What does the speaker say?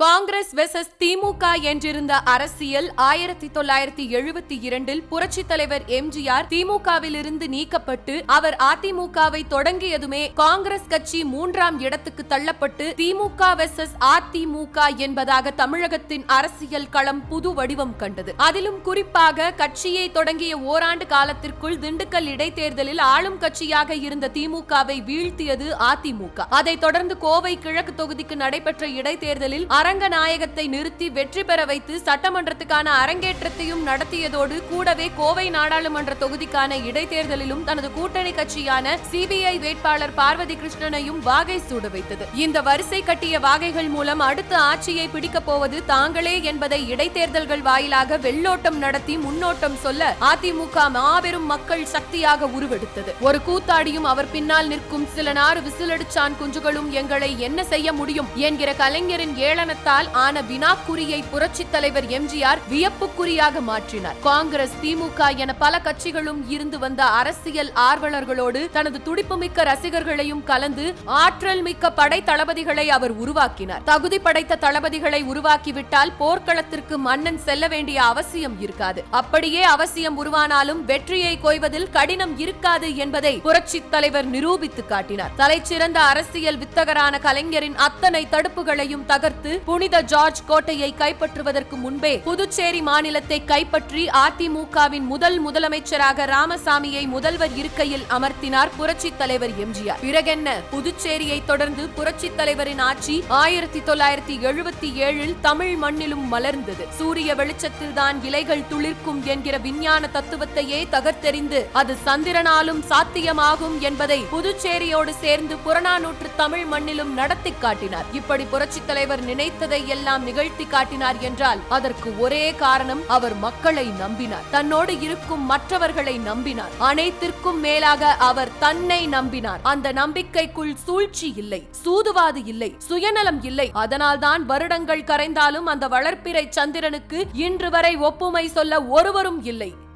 Congress versus திமுக என்றிருந்த அரசியல் ஆயிரத்தி தொள்ளாயிரத்தி எழுபத்தி இரண்டில் புரட்சித் தலைவர் எம்ஜிஆர் திமுகவில் இருந்து நீக்கப்பட்டு அவர் அதிமுகவை தொடங்கியதுமே காங்கிரஸ் கட்சி மூன்றாம் இடத்துக்கு தள்ளப்பட்டு திமுக வெசஸ் அதிமுக என்பதாக தமிழகத்தின் அரசியல் களம் புது வடிவம் கண்டது. அதிலும் குறிப்பாக கட்சியை தொடங்கிய ஓராண்டு காலத்திற்குள் திண்டுக்கல் இடைத்தேர்தலில் ஆளும் கட்சியாக இருந்த திமுகவை வீழ்த்தியது அதிமுக. அதைத் தொடர்ந்து கோவை கிழக்கு தொகுதிக்கு நடைபெற்ற இடைத்தேர்தலில் அரங்கநாயகத்தை நிறுத்தி வெற்றி பெற வைத்து சட்டமன்றத்துக்கான அரங்கேற்றத்தையும் நடத்தியதோடு கூடவே கோவை நாடாளுமன்ற தொகுதிக்கான இடைத்தேர்தலிலும் தனது கூட்டணி கட்சியான சிபிஐ வேட்பாளர் பார்வதி கிருஷ்ணனையும் வாகை சூட வைத்தது. இந்த வரிசை கட்டிய வாகைகள் மூலம் அடுத்த ஆட்சியை பிடிக்கப் போவது தாங்களே என்பதை இடைத்தேர்தல்கள் வாயிலாக வெள்ளோட்டம் நடத்தி முன்னோட்டம் சொல்ல அதிமுக மாபெரும் மக்கள் சக்தியாக உருவெடுத்தது. ஒரு கூத்தாடியும் அவர் பின்னால் நிற்கும் சில நாறு விசிலடிச்சான் குஞ்சுகளும் எங்களை என்ன செய்ய முடியும்? என்கிற கலைஞரின் ஏளனத்தால் ஆன வினாக்குறியை புரட்சித் தலைவர் எம்ஜிஆர் வியப்புக்குறியாக மாற்றினார். காங்கிரஸ் திமுக என பல கட்சிகளும் இருந்து வந்த அரசியல் ஆர்வலர்களோடு தனது துடிப்புமிக்க ரசிகர்களையும் கலந்து ஆற்றல் மிக்க படை தளபதிகளை அவர் உருவாக்கினார். தகுதி படைத்த தளபதிகளை உருவாக்கிவிட்டால் போர்க்களத்திற்கு மன்னன் செல்ல வேண்டிய அவசியம் இருக்காது. அப்படியே அவசியம் உருவானாலும் வெற்றியை கொய்வதில் கடினம் இருக்காது என்பதை புரட்சித் தலைவர் நிரூபித்து காட்டினார். தலைச்சிறந்த அரசியல் வித்தகரான கலைஞரின் அத்தனை தடுப்புகளையும் தகர்த்து புனித ஜார்ஜ் கோட்டையை கைப்பற்றுவதற்கு முன்பே புதுச்சேரி மாநிலத்தை கைப்பற்றி அதிமுகவின் முதல் முதலமைச்சராக ராமசாமியை முதல்வர் இருக்கையில் அமர்த்தினார் புரட்சி தலைவர் எம்ஜிஆர். பிறகென்ன? புதுச்சேரியை தொடர்ந்து புரட்சி தலைவரின் ஆட்சி ஆயிரத்தி தொள்ளாயிரத்தி எழுபத்தி ஏழில் தமிழ் மண்ணிலும் மலர்ந்தது. சூரிய வெளிச்சத்தில் தான் இலைகள் துளிர்க்கும் என்கிற விஞ்ஞான தத்துவத்தையே தகர்த்தெறிந்து அது சந்திரனாலும் சாத்தியமாகும் என்பதை புதுச்சேரியோடு சேர்ந்து புறநானூற்று தமிழ் மண்ணிலும் நடத்தி காட்டினார். இப்படி புரட்சி தலைவர் நினைத்ததை எல்லாம் நிகழ்த்தி காட்டினார் என்றால் அதற்கு ஒரே காரணம் அவர் மக்களை நம்பினார். தன்னோடு இருக்கும் மற்றவர்களை நம்பினார். அனைத்திற்கும் மேலாக அவர் தன்னை நம்பினார். அந்த நம்பிக்கைக்குள் சூழ்ச்சி இல்லை சூதுவாது இல்லை சுயநலம் இல்லை. அதனால்தான் வருடங்கள் கரைந்தாலும் அந்த வளர்ப்பிறை சந்திரனுக்கு இன்று வரை ஒப்புமை சொல்ல ஒருவரும் இல்லை.